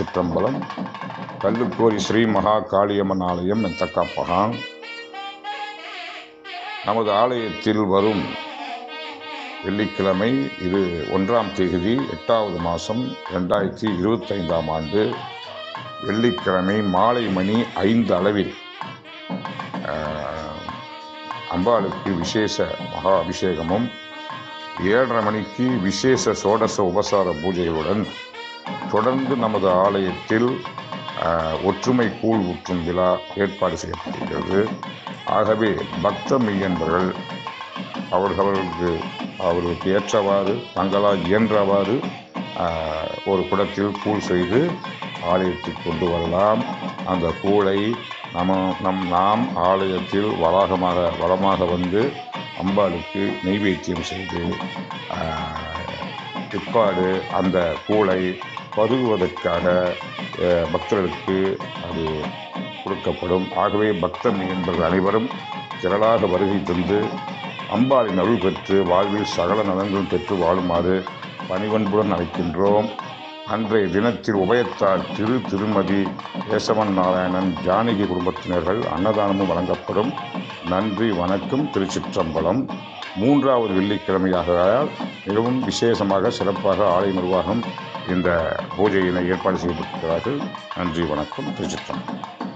திருச்சிற்றம்பலம் கல்லுக்கோரி ஸ்ரீ மகா காளியம்மன் ஆலயம் மெத்தக்காப்பகான் நமது ஆலயத்தில் வரும் வெள்ளிக்கிழமை இது ஒன்றாம் தேதி எட்டாவது மாதம் ரெண்டாயிரத்தி இருபத்தைந்தாம் ஆண்டு வெள்ளிக்கிழமை மாலை மணி ஐந்து அளவில் அம்பாளுக்கு விசேஷ மகா அபிஷேகமும் ஏழரை மணிக்கு விசேஷ சோடச உபசார பூஜைகளுடன் தொடர்ந்து நமது ஆலயத்தில் ஒற்றுமை கூழ் ஊற்றும் விழா ஏற்பாடு செய்யப்படுகிறது ஆகவே பக்த மெய்யன்பர்கள் அவர்களுக்கு அவர்களுக்கு ஏற்றவாறு தங்களால் இயன்றவாறு ஒரு குடத்தில் கூழ் செய்து ஆலயத்தில் கொண்டு வரலாம். அந்த கூழை நம்ம நம் நாம் ஆலயத்தில் வளாகமாக வளமாக வந்து அம்பாளுக்கு நெய்வேத்தியம் செய்து பிற்பாடு அந்த கூழை பருகுவதற்காக பக்தர்களுக்கு அது கொடுக்கப்படும். ஆகவே பக்தர் என்பவர்கள் அனைவரும் திரளாக வருகை தந்து அம்பாளின் அருள் பெற்று வாழ்வில் சகல நலன்களும் பெற்று வாழுமாறு பணிவன்புடன் அழைக்கின்றோம். அன்றைய தினத்தில் உபயத்தார் திரு திருமதி கேசவன் நாராயணன் ஜானகி குடும்பத்தினர்கள் அன்னதானமும் வழங்கப்படும். நன்றி வணக்கம் திருச்சிற்றம்பலம். மூன்றாவது வெள்ளிக்கிழமையாக மிகவும் விசேஷமாக சிறப்பாக ஆலய நிர்வாகம் இந்த பூஜையினை ஏற்பாடு செய்யப்பட்டிருக்கிறார்கள் நன்றி வணக்கம் திருச்சிற்றம்பலம்.